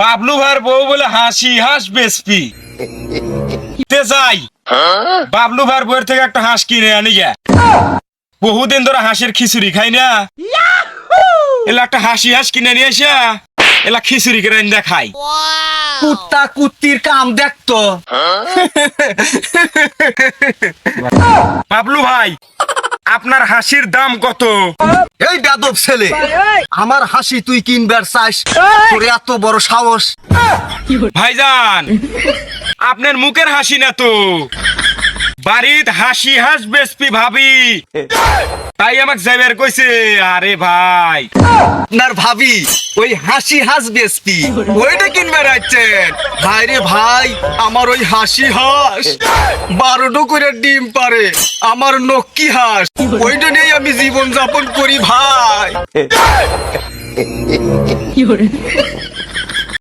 বাবলু ভাইয়ের বউ বলে হাসি হাস বেসপি। তে যাই। বাবলু ভাইয়ের বউয়ের থেকে একটা হাঁস কিনে আনি গে বহুদিন ধরে হাঁসের খিচুড়ি খাই না। এলা একটা হাসি হাঁস কিনে নিয়ে আসা। এলা খিচুড়ি করে আনি খাই কুত্তা কুত্তির কাম দেখতো। বাবলু ভাই আপনার হাসির দাম কত? এই বেদব ছেলে আমার হাসি তুই কিনবার চাস। তোর এত বড় সাহস। ভাইজান আপনার মুখের হাসি না তো। বাড়িত হাসি হাস বেসপি ভাবি। তাই আমাকে যাইবার কইছে, আরে ভাই, আপনার ভাবি, ওই হাসি হাস বেসপি ওইটা কিনবার আছেন ভাই রে ভাই, আমার ওই হাসি হাস, বারোটো করে ডিম পারে, আমার নক্কি হাঁস, ওইটা নিয়ে আমি জীবন যাপন করি ভাই।